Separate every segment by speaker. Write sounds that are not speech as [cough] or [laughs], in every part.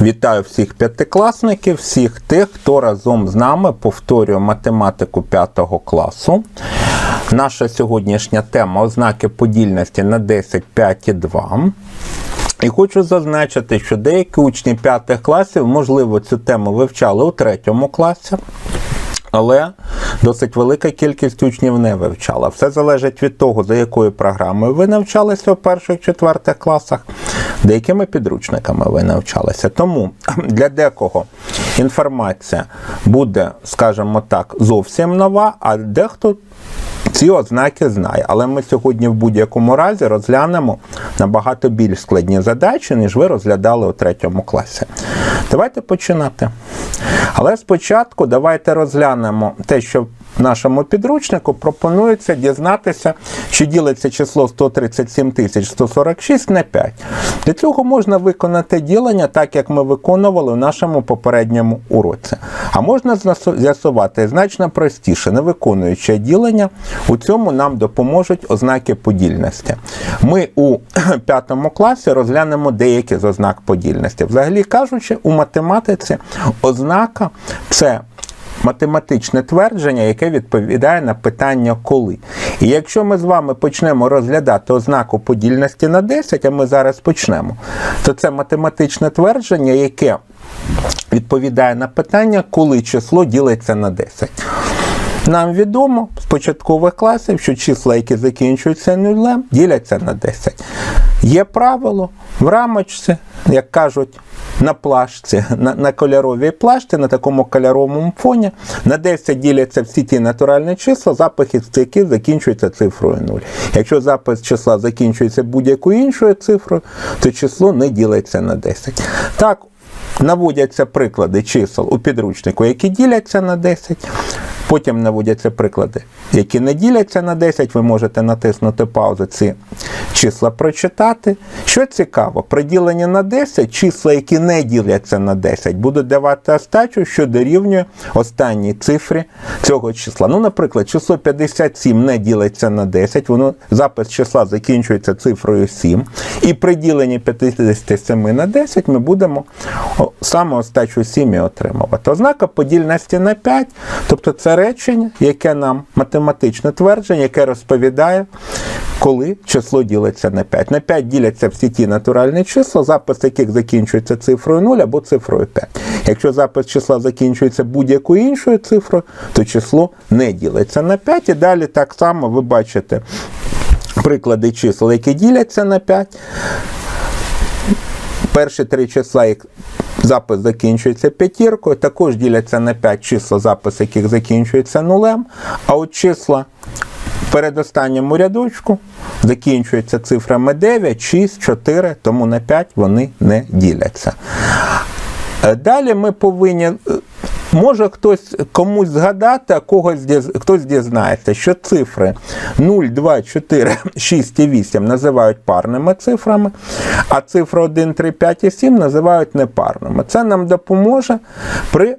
Speaker 1: Вітаю всіх п'ятикласників, всіх тих, хто разом з нами повторює математику 5 класу. Наша сьогоднішня тема ознаки подільності на 10, 5 і 2. І хочу зазначити, що деякі учні 5 класів, можливо, цю тему вивчали у 3 класі. Але досить велика кількість учнів не вивчала. Все залежить від того, за якою програмою ви навчалися у перших четвертих класах, деякими підручниками ви навчалися. Тому для декого інформація буде, скажімо так, зовсім нова, а дехто ці ознаки знає. Але ми сьогодні в будь-якому разі розглянемо набагато більш складні задачі, ніж ви розглядали у третьому класі. Давайте починати. Але спочатку давайте розглянемо те, що нашому підручнику пропонується дізнатися, чи ділиться число 137 146 на 5. Для цього можна виконати ділення так, як ми виконували в нашому попередньому уроці. А можна з'ясувати значно простіше, не виконуючи ділення. У цьому нам допоможуть ознаки подільності. Ми у [clears throat] 5 класі розглянемо деякі з ознак подільності. Взагалі кажучи, у математиці ознака це математичне твердження, яке відповідає на питання коли. І якщо ми з вами почнемо розглядати ознаку подільності на 10, а ми зараз почнемо, то це математичне твердження, яке відповідає на питання, коли число ділиться на 10. Нам відомо з початкових класів, що числа, які закінчуються нулем, діляться на 10. Є правило в рамочці, як кажуть, на плашці, на, на кольоровій плашці, на такому кольоровому фоні, на 10 діляться всі ті натуральні числа, запис яких закінчується цифрою 0. Якщо запис числа закінчується будь-якою іншою цифрою, то число не ділиться на 10. Так, наводяться приклади чисел у підручнику, які діляться на 10. Потім наводяться приклади, які не діляться на 10. Ви можете натиснути паузу ці числа прочитати. Що цікаво, при діленні на 10 числа, які не діляться на 10, будуть давати остачу, що дорівнює останній цифрі цього числа. Ну, наприклад, число 57 не ділиться на 10, воно запис числа закінчується цифрою 7. І при діленні 57 на 10 ми будемо саме остачу 7 і отримувати. Ознака подільності на 5, тобто це речення, яке нам математичне твердження, яке розповідає, коли число ділиться на 5. На 5 діляться всі ті натуральні числа, запис яких закінчується цифрою 0 або цифрою 5. Якщо запис числа закінчується будь-якою іншою цифрою, то число не ділиться на 5. І далі так само ви бачите приклади чисел, які діляться на 5. Перші три числа, запис закінчується п'ятіркою, також діляться на 5 числа, запис яких закінчується нулем. А от числа в передостанньому рядочку закінчуються цифрами 9, 6, 4, тому на 5 вони не діляться. Е, Далі ми повинні. Може хтось комусь згадати, а когось хтось дізнається, що цифри 0, 2, 4, 6 і 8 називають парними цифрами, а цифри 1, 3, 5 і 7 називають непарними. Це нам допоможе при,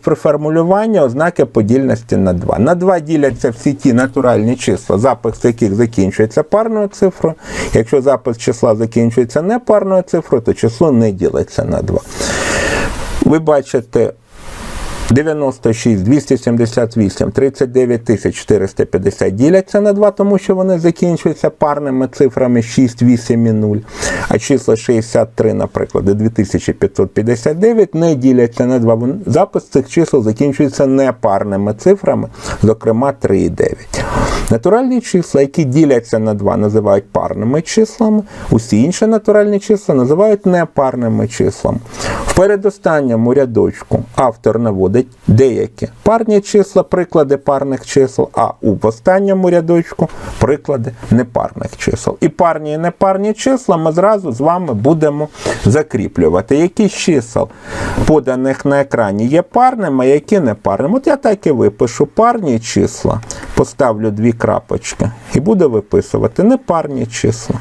Speaker 1: при формулюванні ознаки подільності на 2. На 2 діляться всі ті натуральні числа, запис яких закінчується парною цифрою. Якщо запис числа закінчується непарною цифрою, то число не ділиться на 2. Ви бачите 96, 278, 39 450 діляться на 2, тому що вони закінчуються парними цифрами 6, 8 і 0. А числа 63, наприклад, і 2559 не діляться на 2. Запис цих чисел закінчується непарними цифрами, зокрема 3 і 9. Натуральні числа, які діляться на 2, називають парними числами. Усі інші натуральні числа називають непарними числами. В передостанньому рядочку автор наводить деякі парні числа, приклади парних чисел, а у останньому рядочку приклади непарних чисел. І парні і непарні числа ми зразу з вами будемо закріплювати. Які чисел, поданих на екрані, є парними, а які непарними. От я так і випишу парні числа, поставлю дві крапочки і буду виписувати непарні числа.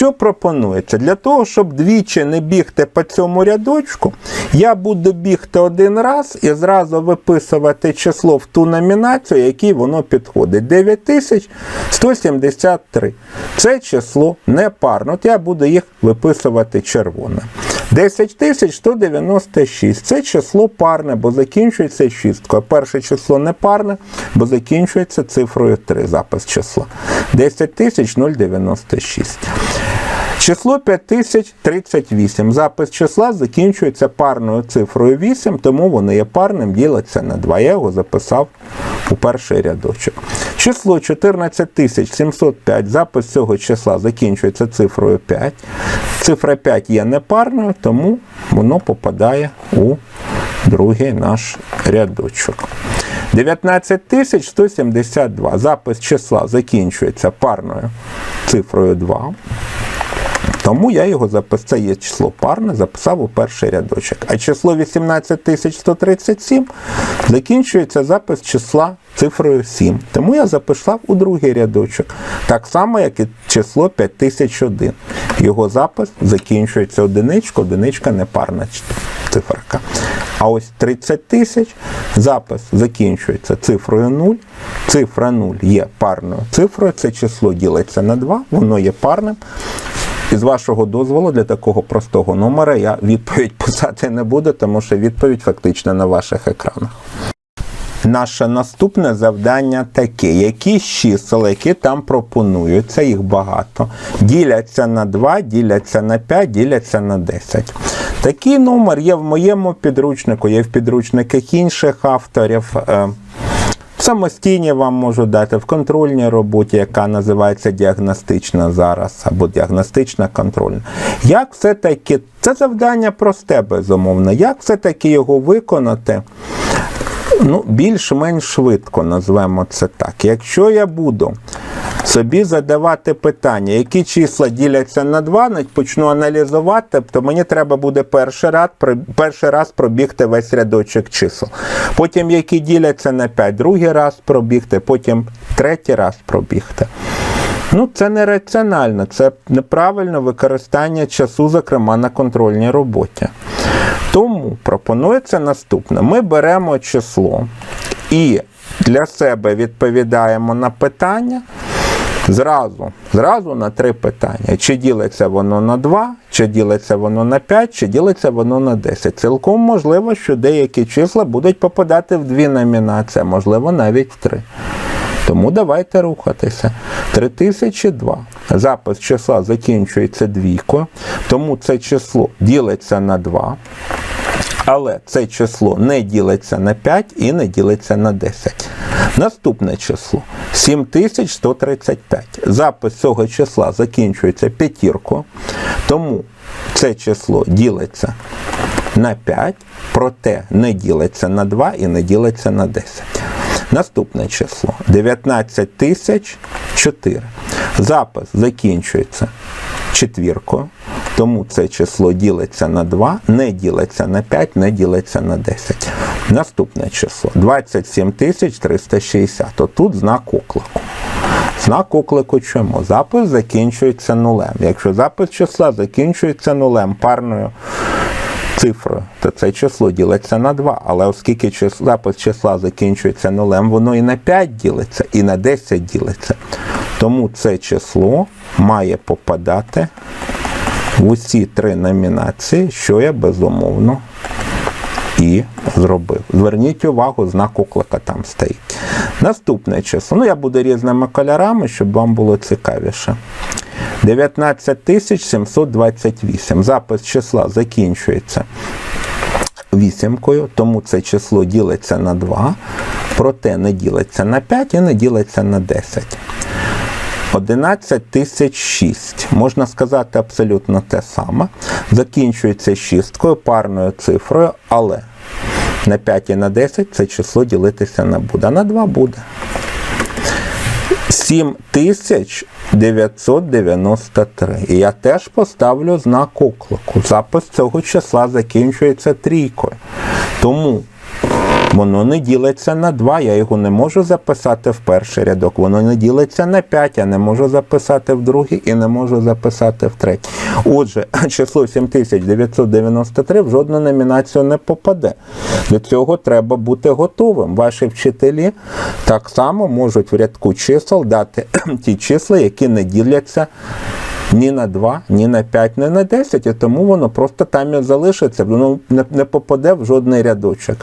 Speaker 1: Що пропонується? Для того, щоб двічі не бігти по цьому рядочку, я буду бігти один раз і зразу виписувати число в ту номінацію, якій воно підходить. 9173. Це число не парне. От я буду їх виписувати червоним. 10196 це число парне, бо закінчується шісткою. Перше число не парне, бо закінчується цифрою 3 запис числа. 10096. Число 5038. Запис числа закінчується парною цифрою 8, тому воно є парним, ділиться на 2. Я його записав у перший рядочок. Число 14705. Запис цього числа закінчується цифрою 5. Цифра 5 є непарною, тому воно попадає у другий наш рядочок. 19172. Запис числа закінчується парною цифрою 2. Тому я його записав, це є число парне, записав у перший рядочок. А число 18137 закінчується запис числа цифрою 7. Тому я записав у другий рядочок. Так само, як і число 5001. Його запис закінчується одиничка, одиничка непарна циферка. А ось 30 тисяч запис закінчується цифрою 0. Цифра 0 є парною цифрою, це число ділиться на 2, воно є парним. І з вашого дозволу для такого простого номера я відповідь писати не буду, тому що відповідь фактично на ваших екранах. Наше наступне завдання таке: які чисел, які там пропонуються, їх багато, діляться на 2, діляться на 5, діляться на 10. Такий номер є в моєму підручнику, є в підручниках інших авторів. Е, Самостійні вам можу дати в контрольній роботі, яка називається діагностична зараз, або діагностична контрольна. Як все-таки, це завдання просте, безумовно, як все-таки його виконати? Ну, більш-менш швидко назвемо це так. Якщо я буду собі задавати питання, які числа діляться на 2, почну аналізувати, то мені треба буде перший раз, перший раз пробігти весь рядочок чисел. Потім, які діляться на 5, другий раз пробігти, потім третій раз пробігти. Ну, це не раціонально, це неправильне використання часу, зокрема на контрольній роботі. Тому пропонується наступне: ми беремо число і для себе відповідаємо на питання. Зразу, зразу на три питання. Чи ділиться воно на 2, чи ділиться воно на 5, чи ділиться воно на 10. Цілком можливо, що деякі числа будуть попадати в дві номінації, можливо навіть в три. Тому давайте рухатися. 3002. Запис числа закінчується двійкою, тому це число ділиться на 2. Але це число не ділиться на 5 і не ділиться на 10. Наступне число 7135. Запис цього числа закінчується п'ятіркою, тому це число ділиться на 5, проте не ділиться на 2 і не ділиться на 10. Наступне число 19004. Запис закінчується четвіркою, тому це число ділиться на 2, не ділиться на 5, не ділиться на 10. Наступне число 27360. Отут знак оклику. Знак оклику чому? Запис закінчується нулем. Якщо запис числа закінчується нулем парною цифрою, то це число ділиться на 2. Але оскільки запис числа закінчується нулем, воно і на 5 ділиться, і на 10 ділиться. Тому це число має попадати в усі три номінації, що я безумовно і зробив. Зверніть увагу, знак оклика там стоїть. Наступне число. Ну, я буду різними кольорами, щоб вам було цікавіше. 19728. Запис числа закінчується вісімкою, тому це число ділиться на 2, проте не ділиться на 5 і не ділиться на 10. 11006. Можна сказати абсолютно те саме. Закінчується шісткою, парною цифрою, але на 5 і на 10 це число ділитися не буде, а на 2 буде. 7993. І я теж поставлю знак оклику. Запис цього числа закінчується трійкою. Тому Воно не ділиться на 2, я його не можу записати в перший рядок. Воно не ділиться на 5, я не можу записати в другий і не можу записати в третій. Отже, [clears throat] число 7993 в жодну номінацію не попаде. До цього треба бути готовим. Ваші вчителі так само можуть в рядку чисел дати [clears throat] ті числа, які не діляться ні на 2, ні на 5, ні на 10, і тому воно просто там і залишиться, воно не, попаде в жодний рядочок.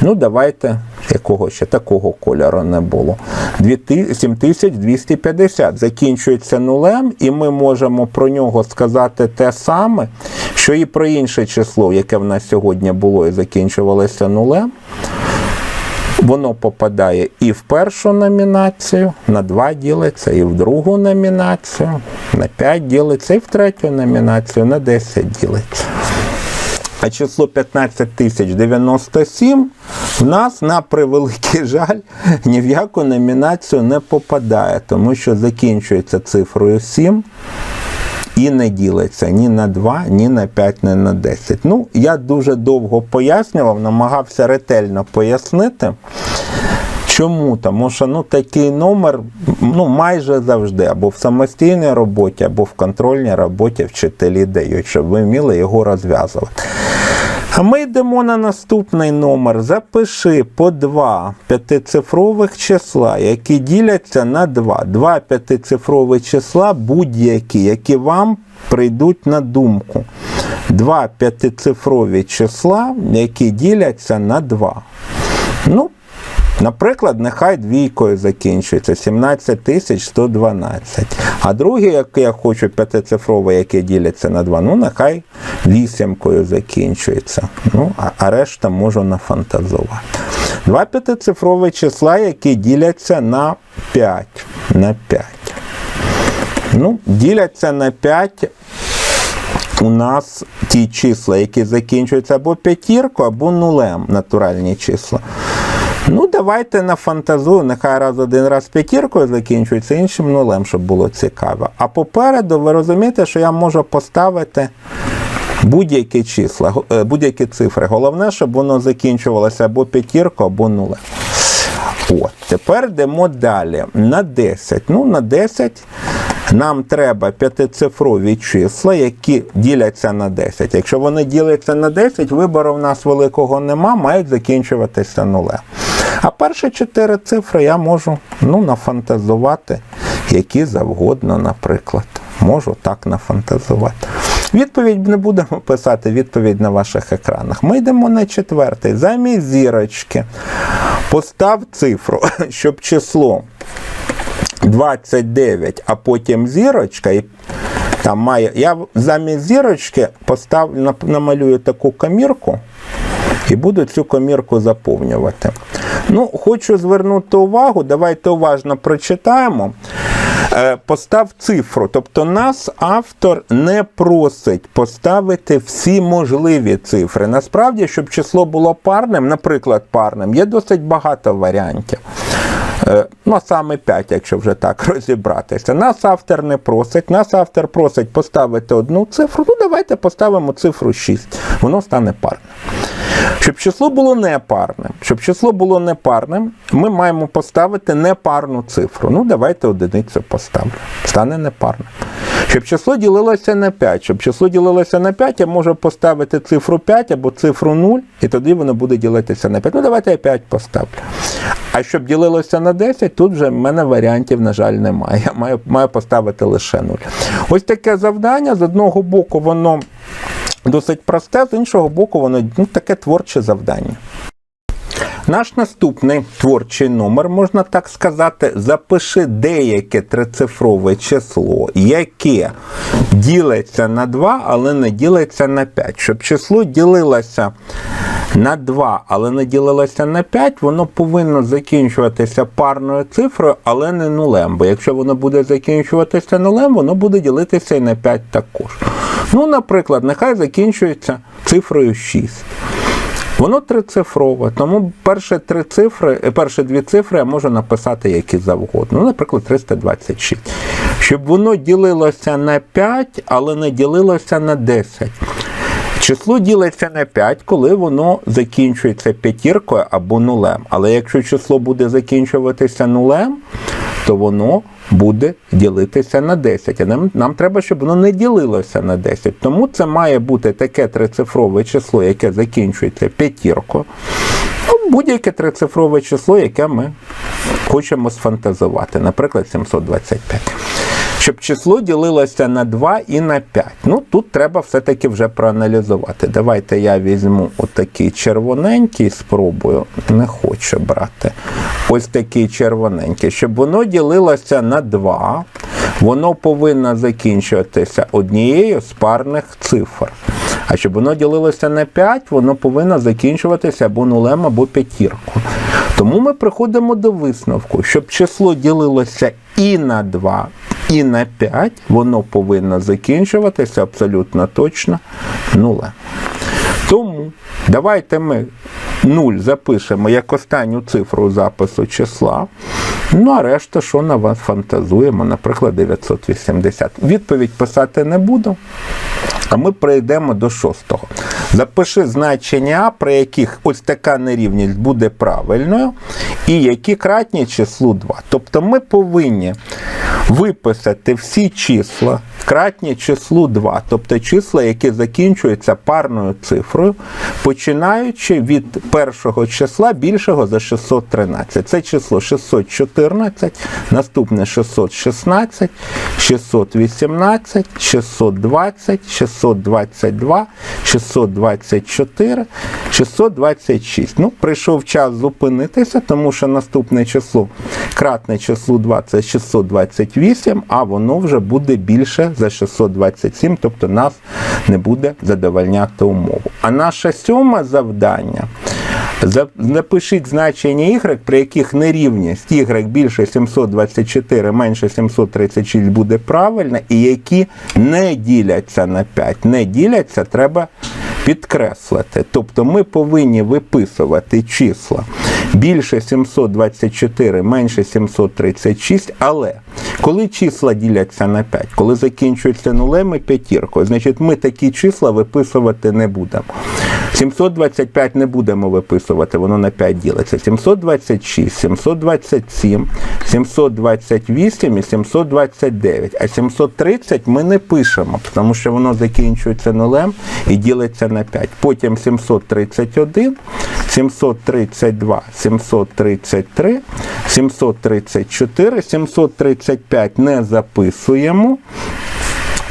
Speaker 1: Ну, давайте, якого ще такого кольору не було. 7250 закінчується нулем, і ми можемо про нього сказати те саме, що і про інше число, яке в нас сьогодні було і закінчувалося нулем. Воно попадає і в першу номінацію, на 2 ділиться, і в другу номінацію, на 5 ділиться, і в третю номінацію, на 10 ділиться. А число 15097 в нас, на превеликий [laughs] жаль, ні в яку номінацію не попадає, тому що закінчується цифрою 7 і не ділиться ні на 2, ні на 5, ні на 10. Ну, я дуже довго пояснював, намагався ретельно пояснити. Чому? Тому що ну, такий номер ну, майже завжди, або в самостійній роботі, або в контрольній роботі вчителі дають, щоб ви вміли його розв'язувати. А ми йдемо на наступний номер. Запиши по два п'ятицифрових числа, які діляться на два. Два п'ятицифрові числа будь-які, які вам прийдуть на думку. Два п'ятицифрові числа, які діляться на два. Ну, Наприклад, нехай двійкою закінчується 17112. А друге, яке я хочу п'ятицифрове, яке діляться на 2, ну нехай вісімкою закінчується. Ну, а, а решта можу нафантазувати. Два п'ятицифрові числа, які діляться на 5. На 5. Ну, діляться на 5 у нас ті числа, які закінчуються або п'ятіркою, або нулем, натуральні числа. Ну, давайте нафантазую, нехай раз один раз п'ятіркою закінчується, іншим нулем, щоб було цікаво. А попереду ви розумієте, що я можу поставити будь-які числа, е, будь-які цифри. Головне, щоб воно закінчувалося або п'ятіркою, або нулем. От, тепер йдемо далі. На 10. Ну, на 10 нам треба п'ятицифрові числа, які діляться на 10. Якщо вони діляться на 10, вибору в нас великого нема, мають закінчуватися нулем. А перші чотири цифри я можу ну, нафантазувати, які завгодно, наприклад. Можу так нафантазувати. Відповідь не будемо писати, відповідь на ваших екранах. Ми йдемо на четвертий. Замість зірочки постав цифру, [laughs] щоб число 29, а потім зірочка. і там має, Я замість зірочки поставлю, намалюю таку комірку і буду цю комірку заповнювати. Ну, Хочу звернути увагу, давайте уважно прочитаємо. Е, Постав цифру. Тобто нас автор не просить поставити всі можливі цифри. Насправді, щоб число було парним, наприклад, парним, є досить багато варіантів. Е, Ну, саме 5, якщо вже так [laughs] розібратися. Нас автор не просить. Нас автор просить поставити одну цифру. Ну, давайте поставимо цифру 6. Воно стане парним. Щоб число було непарним, щоб число було непарним, ми маємо поставити непарну цифру. Ну, давайте одиницю поставлю. Стане непарним. Щоб число ділилося на 5. Щоб число ділилося на 5, я можу поставити цифру 5 або цифру 0, і тоді воно буде ділитися на 5. Ну, давайте я 5 поставлю. А щоб ділилося на 10, тут вже в мене варіантів, на жаль, немає. Я маю, маю поставити лише 0. Ось таке завдання. З одного боку, воно досить просте, з іншого боку, воно ну, таке творче завдання. Наш наступний творчий номер, можна так сказати, запиши деяке трицифрове число, яке ділиться на 2, але не ділиться на 5. Щоб число ділилося на 2, але не ділилося на 5, воно повинно закінчуватися парною цифрою, але не нулем. Бо якщо воно буде закінчуватися нулем, воно буде ділитися і на 5 також. Ну, наприклад, нехай закінчується цифрою 6. Воно трицифрове, тому перші три цифри, перші дві цифри я можу написати які завгодно. Ну, наприклад, 326. Щоб воно ділилося на 5, але не ділилося на 10. Число ділиться на 5, коли воно закінчується п'ятіркою або нулем. Але якщо число буде закінчуватися нулем, то воно буде ділитися на 10. А нам, нам треба, щоб воно не ділилося на 10. Тому це має бути таке трицифрове число, яке закінчується п'ятіркою. Ну, будь-яке трицифрове число, яке ми хочемо сфантазувати, наприклад, 725. Щоб число ділилося на 2 і на 5. Ну, тут треба все-таки вже проаналізувати. Давайте я візьму отакий червоненький, спробую. Не хочу брати. Ось такий червоненький. Щоб воно ділилося на 2, воно повинно закінчуватися однією з парних цифр. А щоб воно ділилося на 5, воно повинно закінчуватися або нулем, або п'ятіркою. Тому ми приходимо до висновку, щоб число ділилося і на 2, і на 5, воно повинно закінчуватися абсолютно точно нулем. Тому давайте ми 0 запишемо як останню цифру запису числа. Ну, а решта, що на вас фантазуємо, наприклад, 980. Відповідь писати не буду. А ми перейдемо до шостого. Запиши значення при яких ось така нерівність буде правильною, і які кратні числу 2. Тобто ми повинні виписати всі числа кратні числу 2, тобто числа, які закінчуються парною цифрою, починаючи від першого числа більшого за 613. Це число 614, наступне 616, 618, 620, 622, 624, 626. Ну, прийшов час зупинитися, тому що наступне число, кратне числу 2 це 628, а воно вже буде більше за 627, тобто нас не буде задовольняти умову. А наше сьоме завдання. Напишіть значення y, при яких нерівність y більше 724, менше 736 буде правильна, і які не діляться на 5. Не діляться, треба підкреслити. Тобто ми повинні виписувати числа більше 724, менше 736, але коли числа діляться на 5, коли закінчуються нулем і п'ятіркою, значить ми такі числа виписувати не будемо. 725 не будемо виписувати, воно на 5 ділиться. 726, 727, 728 і 729. А 730 ми не пишемо, тому що воно закінчується нулем і ділиться на 5. Потім 731, 732, 733, 734, 735 не записуємо.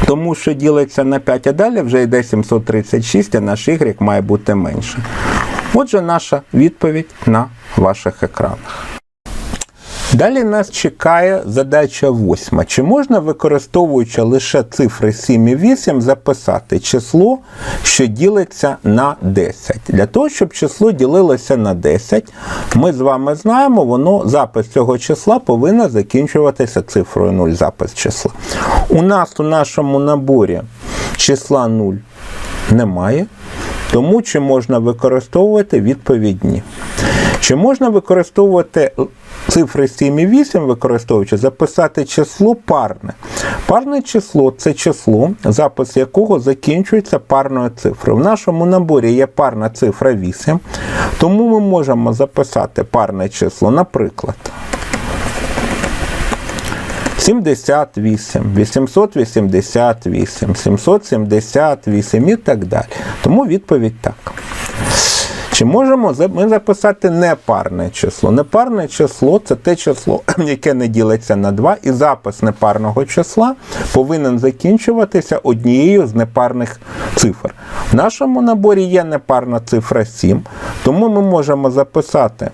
Speaker 1: Тому що ділиться на 5, а далі вже йде 736, а наш Y має бути менше. Отже, наша відповідь на ваших екранах. Далі нас чекає задача восьма. Чи можна, використовуючи лише цифри 7 і 8, записати число, що ділиться на 10? Для того, щоб число ділилося на 10, ми з вами знаємо, воно запис цього числа повинен закінчуватися цифрою 0, запис числа. У нас у нашому наборі числа 0 немає, тому чи можна використовувати відповідні. Чи можна використовувати цифри 7 і 8, використовуючи, записати число парне? Парне число це число, запис якого закінчується парною цифрою. В нашому наборі є парна цифра 8, тому ми можемо записати парне число, наприклад. 78, 888, 778 і так далі. Тому відповідь так. Чи можемо ми записати непарне число? Непарне число це те число, [clears throat] яке не ділиться на 2, і запис непарного числа повинен закінчуватися однією з непарних цифр. В нашому наборі є непарна цифра 7, тому ми можемо записати.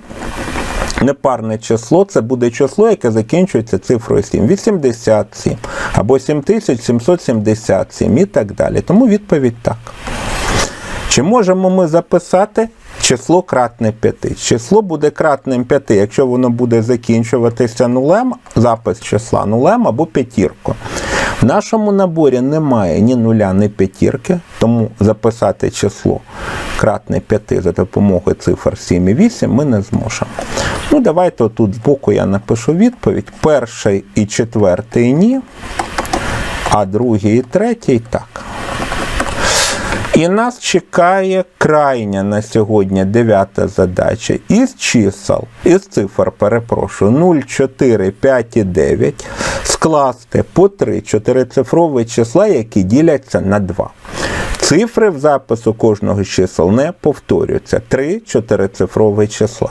Speaker 1: Непарне число це буде число, яке закінчується цифрою 7, 87 або 7777 і так далі. Тому відповідь так. Чи можемо ми записати число кратне 5? Число буде кратним 5, якщо воно буде закінчуватися нулем, запис числа нулем або п'ятіркою. В нашому наборі немає ні нуля, ні п'ятірки, тому записати число кратне 5 за допомогою цифр 7 і 8 ми не зможемо. Ну, давайте тут збоку я напишу відповідь. Перший і четвертий ні, а другий і третій так. І нас чекає крайня на сьогодні дев'ята задача. Із чисел, із цифр, перепрошую, 0, 4, 5 і 9 скласти по 3 чотирицифрові числа, які діляться на 2. Цифри в запису кожного чисел не повторюються. Три чотирицифрові числа.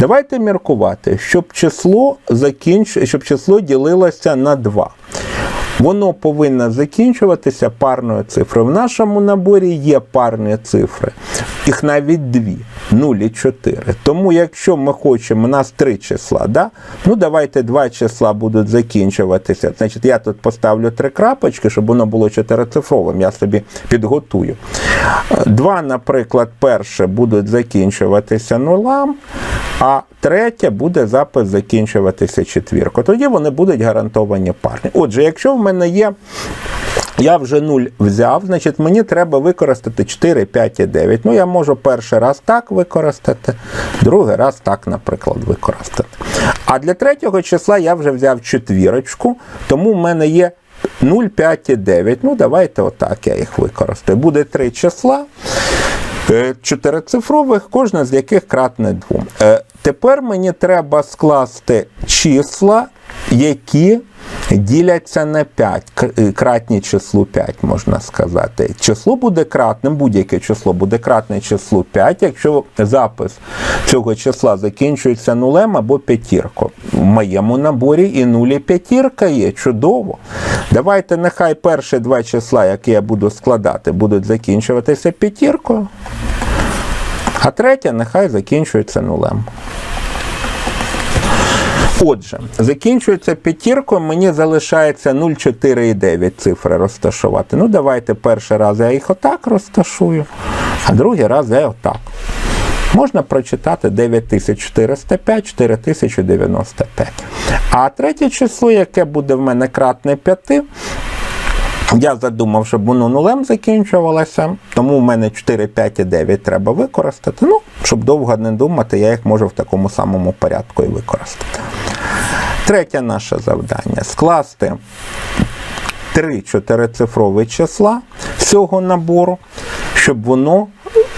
Speaker 1: Давайте міркувати, щоб число закінч... щоб число ділилося на 2. Воно повинно закінчуватися парною цифрою. В нашому наборі є парні цифри, їх навіть дві 0 і 4. Тому, якщо ми хочемо, у нас три числа, да? ну давайте два числа будуть закінчуватися. Значить, я тут поставлю три крапочки, щоб воно було чотирицифровим. Я собі підготую. Два, наприклад, перше будуть закінчуватися нулам, а третє буде запис закінчуватися четвіркою. Тоді вони будуть гарантовані парні. Отже, якщо в мене є. Я вже 0 взяв, значить мені треба використати 4, 5 і 9. Ну, я можу перший раз так використати, другий раз так, наприклад, використати. А для третього числа я вже взяв четвірочку, тому в мене є 0, 5 і 9. Ну, давайте отак я їх використаю. Буде три числа. е, Чотирицифрових, кожне з яких кратне 2. Тепер мені треба скласти числа, які діляться на 5, е, кратні числу 5, можна сказати. Число буде кратним, будь-яке число буде кратне числу 5, якщо запис цього числа закінчується нулем або п'ятіркою. В моєму наборі і нуль, і п'ятірка є. Чудово. Давайте нехай перші два числа, які я буду складати, будуть закінчуватися п'ятіркою. А третя нехай закінчується нулем. Отже, закінчується п'ятіркою, мені залишається 0, 4 і 9 цифри розташувати. Ну, давайте перший раз я їх отак розташую, а другий раз я отак. Можна прочитати 9405, 4095. А третє число, яке буде в мене кратне 5, я задумав, щоб воно нулем закінчувалося, тому в мене 4, 5 і 9 треба використати. Ну, щоб довго не думати, я їх можу в такому самому порядку і використати. Третє наше завдання скласти три чотирицифрові числа всього набору, щоб воно.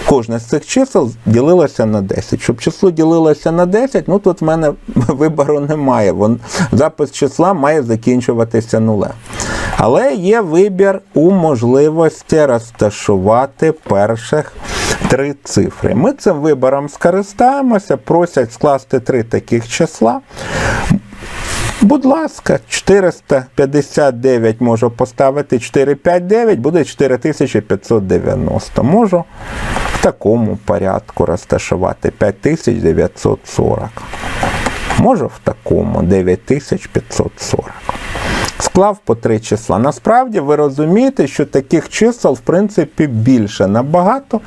Speaker 1: Кожне з цих чисел ділилося на 10. Щоб число ділилося на 10, ну тут в мене [laughs] вибору немає. Вон, запис числа має закінчуватися нулем. Але є вибір у можливості розташувати перших три цифри. Ми цим вибором скористаємося, просять скласти три таких числа. Будь ласка, 459 можу поставити 459, буде 4590. Можу в такому порядку розташувати 5940. Можу в такому 9540. Склав по три числа. Насправді ви розумієте, що таких чисел, в принципі, більше набагато.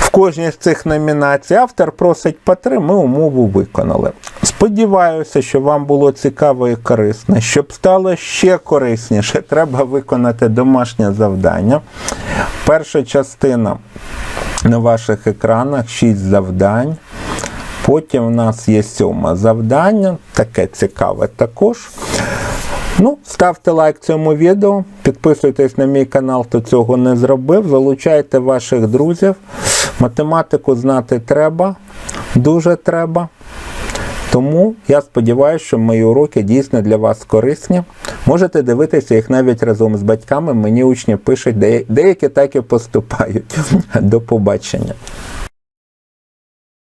Speaker 1: В кожній з цих номінацій автор просить по три, ми умову виконали. Сподіваюся, що вам було цікаво і корисно. Щоб стало ще корисніше, [laughs] треба виконати домашнє завдання. Перша частина на ваших екранах 6 завдань. Потім в нас є сьоме завдання, таке цікаве також. Ну, ставте лайк цьому відео, підписуйтесь на мій канал, хто цього не зробив. Залучайте ваших друзів. Математику знати треба, дуже треба. Тому я сподіваюся, що мої уроки дійсно для вас корисні. Можете дивитися їх навіть разом з батьками. Мені учні пишуть, деякі так і поступають. [laughs] До побачення.